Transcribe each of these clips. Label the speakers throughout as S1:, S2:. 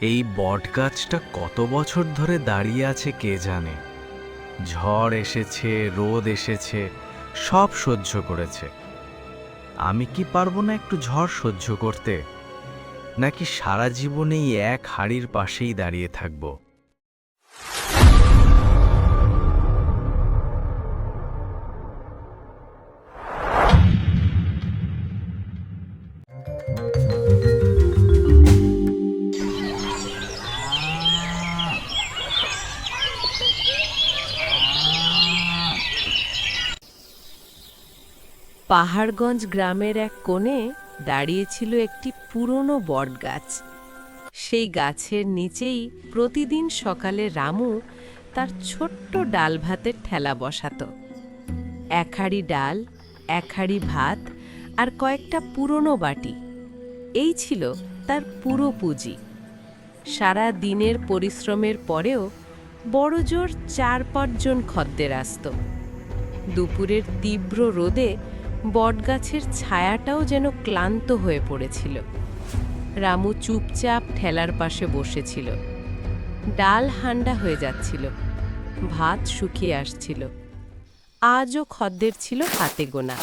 S1: এই বটগাছটা কত বছর ধরে দাঁড়িয়ে আছে কে জানে? ঝড় এসেছে, রোদ এসেছে, সব সহ্য করেছে। আমি কি পারব না একটু ঝড় সহ্য করতে? নাকি সারা জীবনেই এক হাড়ির পাশেই দাঁড়িয়ে থাকব?
S2: পাহাড়গঞ্জ গ্রামের এক কোণে দাঁড়িয়েছিল একটি পুরনো বটগাছ। সেই গাছের নিচেই প্রতিদিন সকালে রামু তার ছোট্ট ডাল ভাতের ঠেলা বসাতো। এক হাঁড়ি ডাল, এক হাঁড়ি ভাত আর কয়েকটা পুরনো বাটি। এই ছিল তার পুরো পুঁজি। সারা দিনের পরিশ্রমের পরেও বড়জোর চার পাঁচজন খদ্দের আসত। দুপুরের তীব্র রোদে বটগাছের ছায়াটাও যেন ক্লান্ত হয়ে পড়েছিল। রামু চুপচাপ ঠেলার পাশে বসেছিল। ডাল হান্ডা হয়ে যাচ্ছিল। ভাত শুকিয়ে আসছিল। আজও খদ্দের ছিল হাতে গোনা।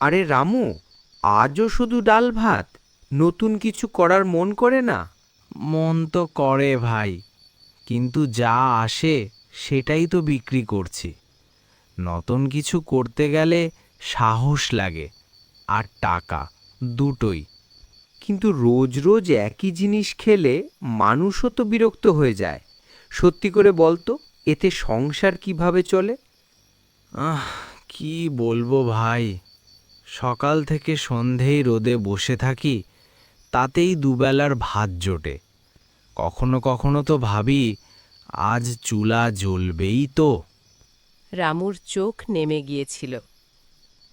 S3: আরে রামু আজও শুধু ডাল ভাত? নতুন কিছু করার মন করে না?
S1: মন তো করে ভাই কিন্তু যা আসে সেটাই তো বিক্রি করছি। নতুন কিছু করতে গেলে সাহস লাগে আর টাকা দুটোই।
S3: কিন্তু রোজ রোজ একই জিনিস খেলে মানুষও তো বিরক্ত হয়ে যায়। সত্যি করে বলতো, এতে সংসার কীভাবে চলে?
S1: আহ, কি বলব ভাই? সকাল থেকে সন্ধেই রোদে বসে থাকি, তাতেই দুবেলার ভাত জোটে। কখনো কখনো তো ভাবি, আজ চুলা জ্বলবেই তো।
S2: রামুর চোখ নেমে গিয়েছিল।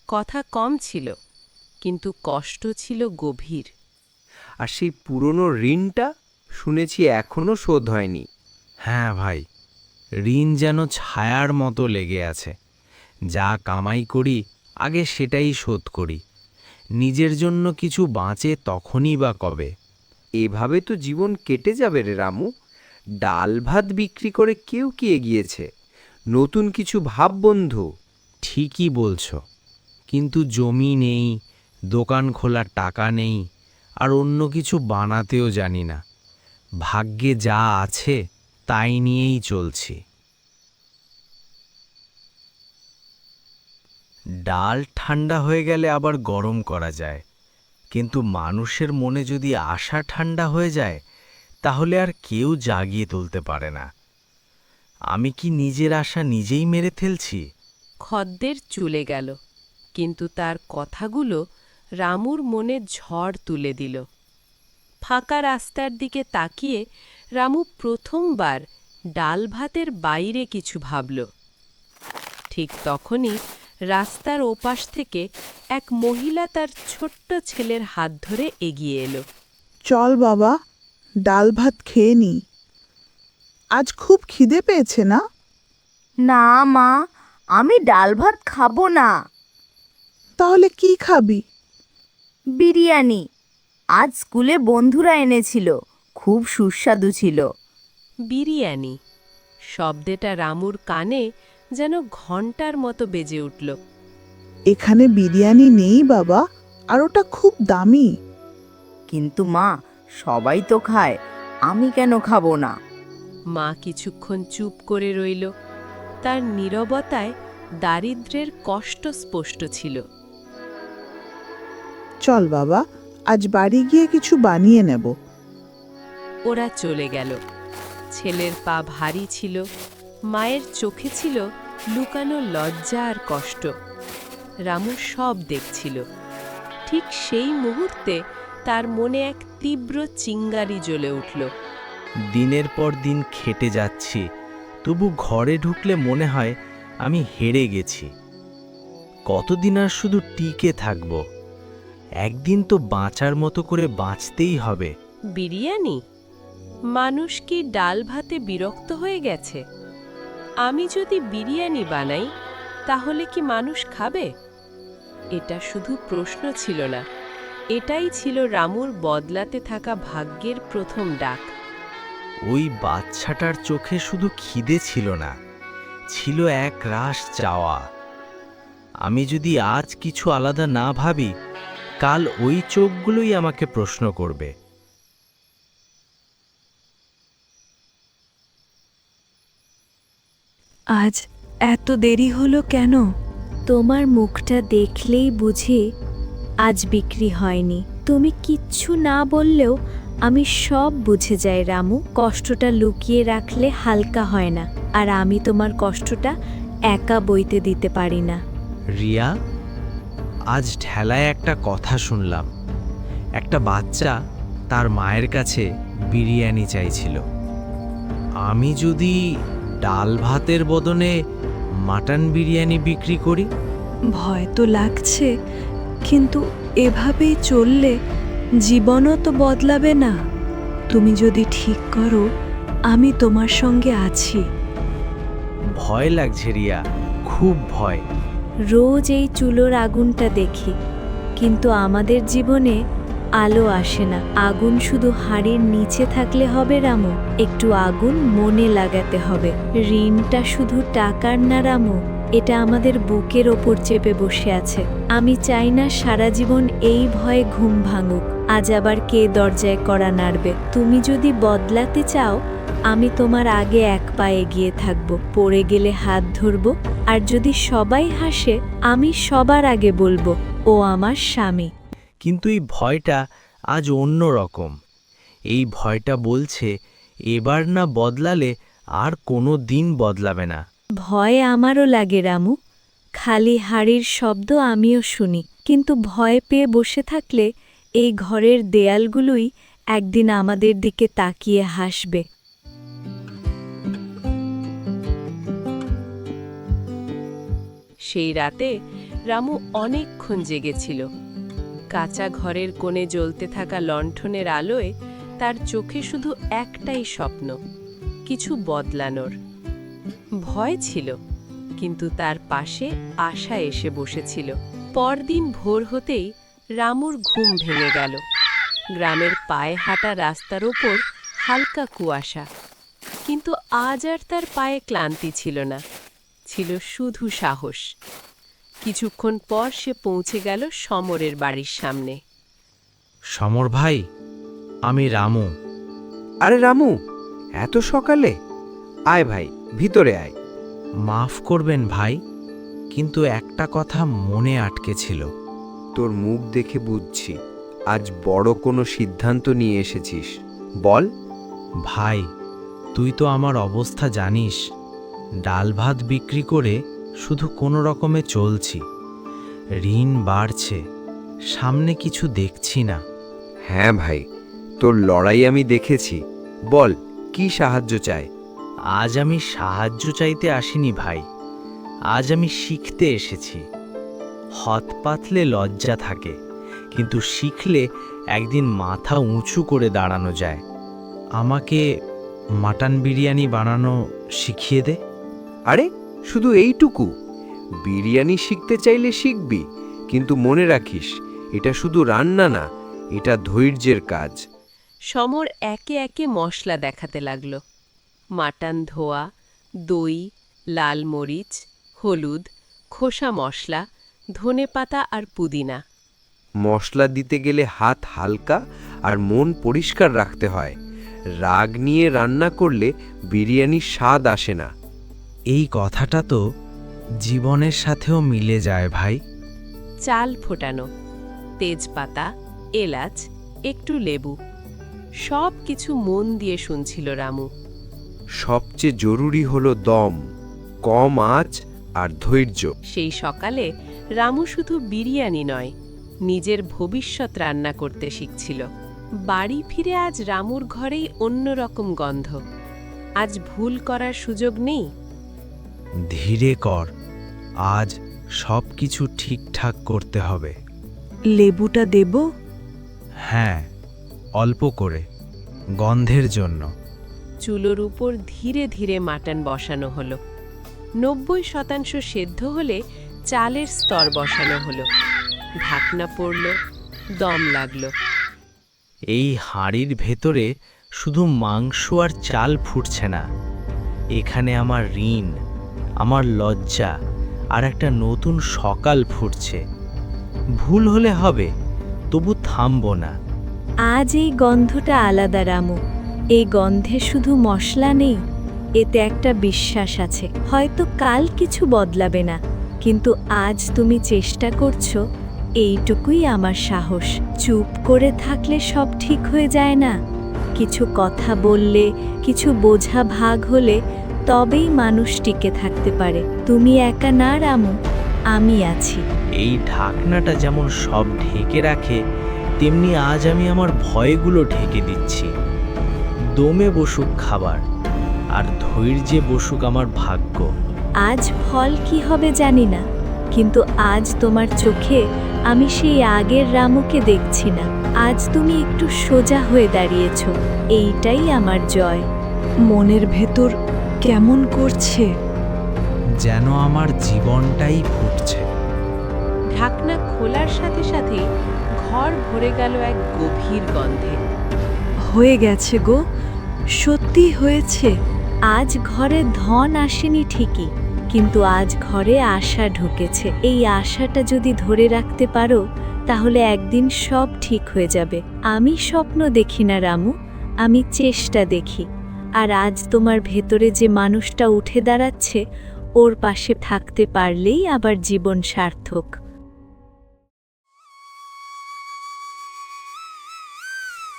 S2: কথা কম ছিল কিন্তু কষ্ট ছিল গভীর।
S3: আর সেই পুরনো ঋণটা শুনেছি এখনও শোধ হয়নি।
S1: হ্যাঁ ভাই ঋণ যেন ছায়ার মতো লেগে আছে। যা কামাই করি আগে সেটাই শোধ করি। নিজের জন্য কিছু বাঁচে তখনই বা কবে।
S3: এভাবে তো জীবন কেটে যাবে রে রামু। ডাল ভাত বিক্রি করে কেউ কি এগিয়েছে? নতুন কিছু ভাব বন্ধু,
S1: ঠিকই বলছো। কিন্তু জমি নেই, দোকান খোলার টাকা নেই, আর অন্য কিছু বানাতেও জানি না। ভাগ্যে যা আছে, তাই নিয়েই চলছি। ডাল ঠান্ডা হয়ে গেলে আবার গরম করা যায়। কিন্তু মানুষের মনে যদি আশা ঠান্ডা হয়ে যায়, তাহলে আর কেউ জাগিয়ে তুলতে পারে না। আমি কি নিজের আশা নিজেই মেরে ফেলছি?
S2: খদ্দের চলে গেল কিন্তু তার কথাগুলো রামুর মনে ঝড় তুলে দিল। ফাঁকা রাস্তার দিকে তাকিয়ে রামু প্রথমবার ডাল ভাতের বাইরে কিছু ভাবল। ঠিক তখনই রাস্তার ওপাশ থেকে এক মহিলা তার ছোট্ট ছেলের হাত ধরে এগিয়ে এলো।
S4: চল বাবা ডাল ভাত খেয়ে নি। আজ খুব খিদে পেয়েছে না?
S5: না মা আমি ডাল ভাত খাব না।
S4: তাহলে কি খাবি?
S5: বিরিয়ানি। আজ স্কুলে বন্ধুরা এনেছিল খুব সুস্বাদু ছিল।
S2: বিরিয়ানি। শব্দটা রামুর কানে যেন ঘণ্টার মতো বেজে উঠল।
S4: এখানে বিরিয়ানি নেই বাবা আর ওটা খুব দামি।
S5: কিন্তু মা সবাই তো খায় আমি কেন খাব না?
S2: মা কিছুক্ষণ চুপ করে রইল। তার নীরবতায় দারিদ্র্যের কষ্ট স্পষ্ট ছিল।
S4: চল বাবা আজ বাড়ি গিয়ে কিছু বানিয়ে নেব।
S2: ওরা চলে গেল। ছেলের পা ভারী ছিল। মায়ের চোখে ছিল লুকানো লজ্জা আর কষ্ট। রামু সব দেখছিল। ঠিক সেই মুহূর্তে তার মনে এক তীব্র চিঙ্গারি জ্বলে উঠল।
S1: দিনের পর দিন খেটে যাচ্ছি, তবু ঘরে ঢুকলে মনে হয় আমি হেরে গেছি। কতদিন আর শুধু টিকে থাকব? একদিন তো বাঁচার মতো করে বাঁচতেই হবে।
S2: বিরিয়ানি? মানুষ কি ডাল ভাতে বিরক্ত হয়ে গেছে? আমি যদি বিরিয়ানি বানাই, তাহলে কি মানুষ খাবে? এটা শুধু প্রশ্ন ছিল না। এটাই ছিল রামুর বদলাতে থাকা ভাগ্যের প্রথম ডাক।
S1: ওই বাচ্চাটার চোখে শুধু খিদে ছিল না ছিল এক রাস চাওয়া। আমি যদি আজ কিছু আলাদা না ভাবি কাল ওই চোখগুলোই আমাকে প্রশ্ন করবে।
S6: আজ এত দেরি হলো কেন?
S7: তোমার মুখটা দেখলেই বুঝি আজ বিক্রি হয়নি। তুমি কিচ্ছু না বললেও আমি সব বুঝে যাই রামু। কষ্টটা লুকিয়ে রাখলে হালকা হয় না আর আমি তোমার কষ্টটা একা বইতে দিতে পারি না।
S1: রিয়া আজ ঠেলায় একটা কথা শুনলাম। একটা বাচ্চা তার মায়ের কাছে বিরিয়ানি চাইছিল। আমি যদি ডাল ভাতের বদলে মাটন বিরিয়ানি বিক্রি করি?
S6: ভয় তো লাগছে। কিন্তু এভাবেই চললে জীবনও তো বদলাবে না। তুমি যদি ঠিক করো আমি তোমার সঙ্গে আছি।
S1: ভয় লাগছে রিয়া খুব ভয়।
S7: রোজ এই চুলোর আগুনটা দেখি কিন্তু আমাদের জীবনে আলো আসে না। আগুন শুধু হাড়ির নিচে থাকলে হবে রামু, একটু আগুন মনে লাগাতে হবে। ঋণটা শুধু টাকার না রামু, এটা আমাদের বুকের ওপর চেপে বসে আছে। আমি চাই না সারা জীবন এই ভয়ে ঘুম ভাঙুক, আজ আবার কে দরজায় করা নাড়বে। তুমি যদি বদলাতে চাও, আমি তোমার আগে এক পায়ে এগিয়ে থাকব, পড়ে গেলে হাত ধরব, আর যদি সবাই হাসে, আমি সবার আগে বলব, ও আমার স্বামী।
S1: কিন্তু এই ভয়টা আজ অন্য রকম। এই ভয়টা বলছে এবার না বদলালে আর কোনো দিন বদলাবে না।
S7: ভয় আমারও লাগে রামু। খালি হাড়ির শব্দ আমিও শুনি। কিন্তু ভয় পেয়ে বসে থাকলে এই ঘরের দেয়ালগুলোই একদিন আমাদের দিকে তাকিয়ে হাসবে।
S2: সেই রাতে রামু অনেকক্ষণ জেগেছিল। কাঁচা ঘরের কোণে জ্বলতে থাকা লণ্ঠনের আলোয় তার চোখে শুধু একটাই স্বপ্ন, কিছু বদলানোর। ভয় ছিল, কিন্তু তার পাশে আশা এসে বসেছিল। পরদিন ভোর হতেই রামুর ঘুম ভেঙে গেল। গ্রামের পায়ে হাঁটা রাস্তার ওপর হালকা কুয়াশা, কিন্তু আজ আর তার পায়ে ক্লান্তি ছিল না, ছিল শুধু সাহস। কিছুক্ষণ পর সে পৌঁছে গেল সমরের বাড়ির সামনে।
S1: সমর ভাই আমি রামু।
S3: আরে রামু এত সকালে? আয় ভাই ভিতরে আয়।
S1: মাফ করবেন ভাই কিন্তু একটা কথা মনে আটকে ছিল।
S3: তোর মুখ দেখে বুঝছি আজ বড় কোনো সিদ্ধান্ত নিয়ে এসেছিস। বল।
S1: ভাই তুই তো আমার অবস্থা জানিস। ডাল ভাত বিক্রি করে শুধু কোনো রকমে চলছি। ঋণ বাড়ছে সামনে কিছু দেখছি না।
S3: হ্যাঁ ভাই তোর লড়াই আমি দেখেছি। বল কি সাহায্য চাই?
S1: আজ আমি সাহায্য চাইতে আসিনি ভাই। আজ আমি শিখতে এসেছি। হত পাতলে লজ্জা থাকে কিন্তু শিখলে একদিন মাথা উঁচু করে দাঁড়ানো যায়। আমাকে মাটন বিরিয়ানি বানানো শিখিয়ে দে।
S3: আরে শুধু এইটুকু। বিরিয়ানি শিখতে চাইলে শিখবি কিন্তু মনে রাখিস এটা শুধু রান্না না এটা ধৈর্যের কাজ।
S2: সমর একে একে মশলা দেখাতে লাগল। মাটন ধোয়া দই লাল মরিচ হলুদ খোসা মশলা ধনেপাতা আর পুদিনা।
S3: মশলা দিতে গেলে হাত হালকা আর মন পরিষ্কার রাখতে হয়। রাগ নিয়ে রান্না করলে বিরিয়ানির স্বাদ আসে না।
S1: এই কথাটা তো জীবনের সাথেও মিলে যায় ভাই।
S2: চাল ফোটানো তেজপাতা এলাচ একটু লেবু সব কিছু মন দিয়ে শুনছিল রামু।
S3: সবচেয়ে জরুরি হলো দম কম আঁচ আর ধৈর্য।
S2: সেই সকালে রামু শুধু বিরিয়ানি নয় নিজের ভবিষ্যৎ রান্না করতে শিখছিল। বাড়ি ফিরে আজ রামুর ঘরেই অন্যরকম গন্ধ। আজ ভুল করার সুযোগ নেই?
S1: ধীরে কর আজ সব কিছু ঠিকঠাক করতে হবে।
S6: লেবুটা দেব?
S1: হ্যাঁ অল্প করে গন্ধের জন্য।
S2: চুলোর উপর ধীরে ধীরে মাটন বসানো হলো। নব্বই শতাংশ সেদ্ধ হলে চালের স্তর বসানো হলো। ঢাকনা পড়ল দম লাগল।
S1: এই হাঁড়ির ভেতরে শুধু মাংস আর চাল ফুটছে না এখানে আমার ঋণ। আমার লজ্জা আর একটা নতুন সকাল ফুটছে। ভুল হলে হবে, তবু থামবো না।
S7: আজ এই গন্ধটা আলাদা, রামু। এই গন্ধে শুধু মশলা নেই, এতে একটা বিশ্বাস আছে। হয়তো কাল কিছু বদলাবে না, কিন্তু আজ তুমি চেষ্টা করছ, এইটুকুই আমার সাহস। চুপ করে থাকলে সব ঠিক হয়ে যায় না। কিছু কথা বললে, কিছু বোঝা ভাগ হলে তবেই মানুষ টিকে থাকতে পারে। তুমি একা না রামু আমি আছি।
S1: এই ঢাকনাটা যেমন সব ঢেকে রাখে তেমনি আজ আমি আমার ভয়গুলো ঢেকে দিচ্ছি। দমে বসুক খাবার আর ধৈর্যে বসুক আমার ভাগ্য।
S7: আজ ফল কি হবে জানি না কিন্তু আজ তোমার চোখে আমি সেই আগের রামুকে দেখছি না। আজ তুমি একটু সোজা হয়ে দাঁড়িয়েছ এইটাই আমার জয়।
S6: মনের ভেতর কেমন করছে?
S1: যেন আমার জীবনটাই ফুটছে।
S2: ঢাকনা খোলার সাথে সাথে ঘর ভরে গেল এক গভীর গন্ধে।
S6: হয়ে গেছে গো। সত্যি হয়েছে
S7: আজ ঘরে ধন আসেনি ঠিকই কিন্তু আজ ঘরে আশা ঢুকেছে। এই আশাটা যদি ধরে রাখতে পারো তাহলে একদিন সব ঠিক হয়ে যাবে। আমি স্বপ্ন দেখি না রামু আমি চেষ্টা দেখি। আর আজ তোমার ভেতরে যে মানুষটা উঠে দাঁড়াচ্ছে ওর পাশে থাকতে পারলেই আবার জীবন সার্থক।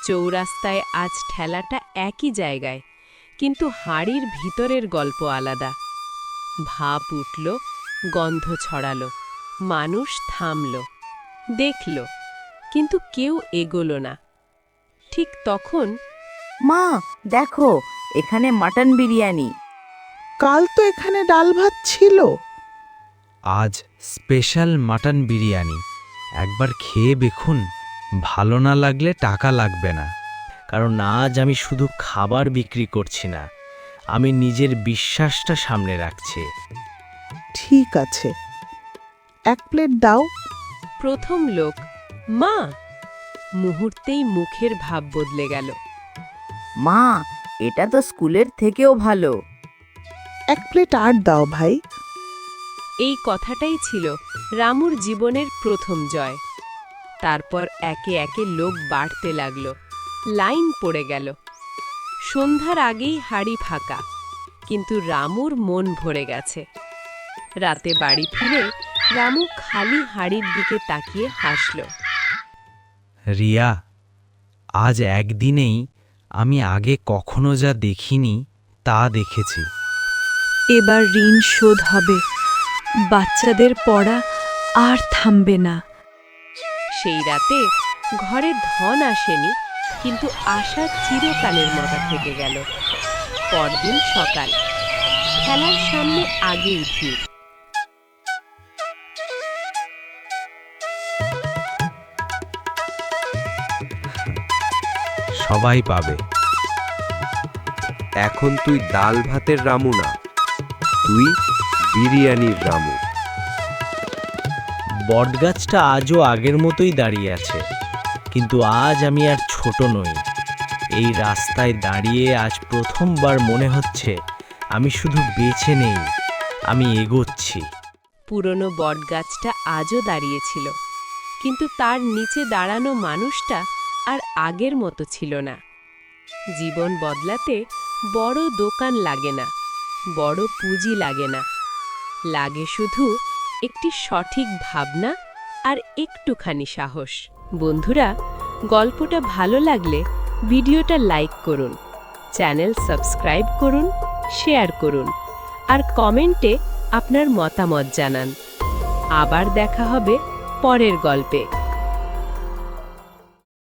S2: চৌরাস্তায় আজ ঠেলাটা একই জায়গায় কিন্তু হাড়ির ভিতরের গল্প আলাদা। ভাপ উঠল গন্ধ ছড়াল মানুষ থামল দেখল কিন্তু কেউ এগোলো না। ঠিক তখন
S5: মা দেখো এখানে মাটন বিরিয়ানি।
S4: কাল তো এখানে ডাল ভাত ছিল।
S1: আজ স্পেশাল মাটন বিরিয়ানি। একবার খেয়ে দেখুন ভালো না লাগলে টাকা লাগবে না। কারণ আজ আমি শুধু খাবার বিক্রি করছি না আমি নিজের বিশ্বাসটা সামনে রাখছি।
S4: ঠিক আছে। এক প্লেট দাও।
S2: প্রথম লোক মা। মুহূর্তেই মুখের ভাব বদলে গেল।
S5: মা এটা তো স্কুলের থেকেও ভালো।
S4: এক প্লেট আর দাও ভাই।
S2: এই কথাটাই ছিল রামুর জীবনের প্রথম জয়। তারপর একে একে লোক বাড়তে লাগল। লাইন পড়ে গেল। সন্ধ্যার আগেই হাড়ি ফাঁকা কিন্তু রামুর মন ভরে গেছে। রাতে বাড়ি ফিরে রামু খালি হাড়ির দিকে তাকিয়ে হাসল।
S1: রিয়া আজ একদিনেই আমি আগে কখনো যা দেখিনি তা দেখেছি।
S6: এবার ঋণ শোধ হবে। বাচ্চাদের পড়া আর থামবে না।
S2: সেই রাতে ঘরে ধন আসেনি কিন্তু আশা চিরকালের মতো থেকে গেল। পরদিন সকাল খেলার সামনে আগেই ভিড়
S1: সবাই পাবে।
S3: এখন তুই ডাল ভাতের রামু না তুই বিরিয়ানির রামু।
S1: বটগাছটা আজও আগের মতোই দাঁড়িয়ে আছে কিন্তু আজ আমি আর ছোট নই। এই রাস্তায় দাঁড়িয়ে আজ প্রথমবার মনে হচ্ছে আমি শুধু বেছে নেই আমি এগোচ্ছি।
S2: পুরনো বটগাছটা আজও দাঁড়িয়েছিল কিন্তু তার নিচে দাঁড়ানো মানুষটা আর আগের মতো ছিল না। জীবন বদলাতে বড় দোকান লাগে না, বড় পুঁজি লাগে না। লাগে শুধু একটি সঠিক ভাবনা আর একটুখানি সাহস। বন্ধুরা, গল্পটা ভালো লাগলে ভিডিওটা লাইক করুন, চ্যানেল সাবস্ক্রাইব করুন, শেয়ার করুন, আর কমেন্টে আপনার মতামত জানান। আবার দেখা হবে পরের গল্পে।